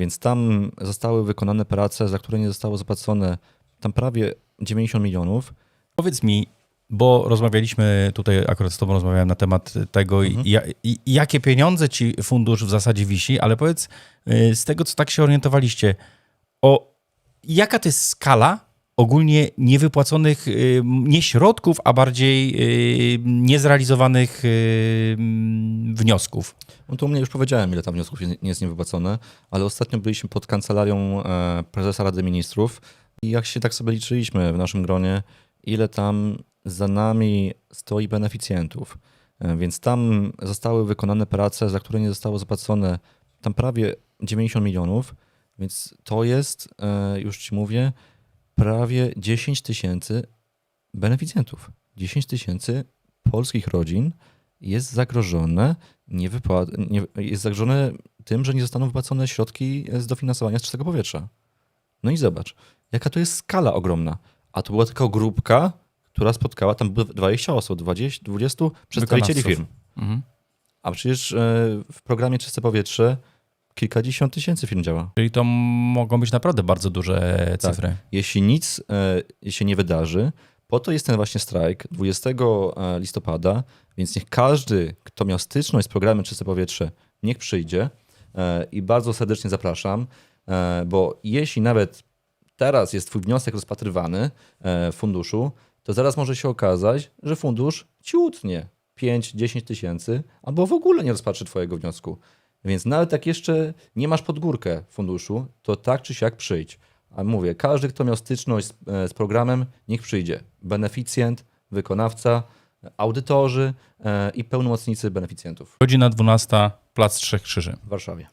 Więc tam zostały wykonane prace, za które nie zostało zapłacone tam prawie 90 milionów. Powiedz mi, bo rozmawialiśmy tutaj, akurat z tobą rozmawiałem na temat tego, Mhm. i, jakie pieniądze ci fundusz w zasadzie wisi, ale powiedz y, z tego, co tak się orientowaliście, o jaka to jest skala ogólnie niewypłaconych y, nie środków, a bardziej y, niezrealizowanych y, wniosków? No to u mnie już powiedziałem, ile tam wniosków jest- jest niewypłacone, ale ostatnio byliśmy pod kancelarią e, prezesa Rady Ministrów i jak się tak sobie liczyliśmy w naszym gronie, ile tam za nami stoi beneficjentów. E, Więc tam zostały wykonane prace, za które nie zostało zapłacone tam prawie 90 milionów, więc to jest, e, już ci mówię, prawie 10 tysięcy beneficjentów. 10 tysięcy polskich rodzin jest zagrożone, nie wypła- nie, jest zagrożone tym, że nie zostaną wypłacone środki z dofinansowania z czystego powietrza. No i zobacz, jaka to jest skala ogromna. A to była tylko grupka, która spotkała tam było 20 osób, 20, 20 przedstawicieli firm. Mhm. A przecież e, w programie Czyste Powietrze kilkadziesiąt tysięcy firm działa. Czyli to mogą być naprawdę bardzo duże Tak. cyfry. Jeśli nic e, się nie wydarzy, po to jest ten właśnie strajk 20 e, listopada, więc niech każdy, kto miał styczność z programem Czyste Powietrze, niech przyjdzie e, i bardzo serdecznie zapraszam, e, bo jeśli nawet teraz jest twój wniosek rozpatrywany e, w funduszu, to zaraz może się okazać, że fundusz ci utnie 5-10 tysięcy, albo w ogóle nie rozpatrzy twojego wniosku. Więc nawet jak jeszcze nie masz pod górkę funduszu, to tak czy siak przyjdź. A mówię, każdy, kto miał styczność z, e, z programem, niech przyjdzie. Beneficjent, wykonawca, audytorzy e, i pełnomocnicy beneficjentów Godzina 12, Plac Trzech Krzyży. w Warszawie.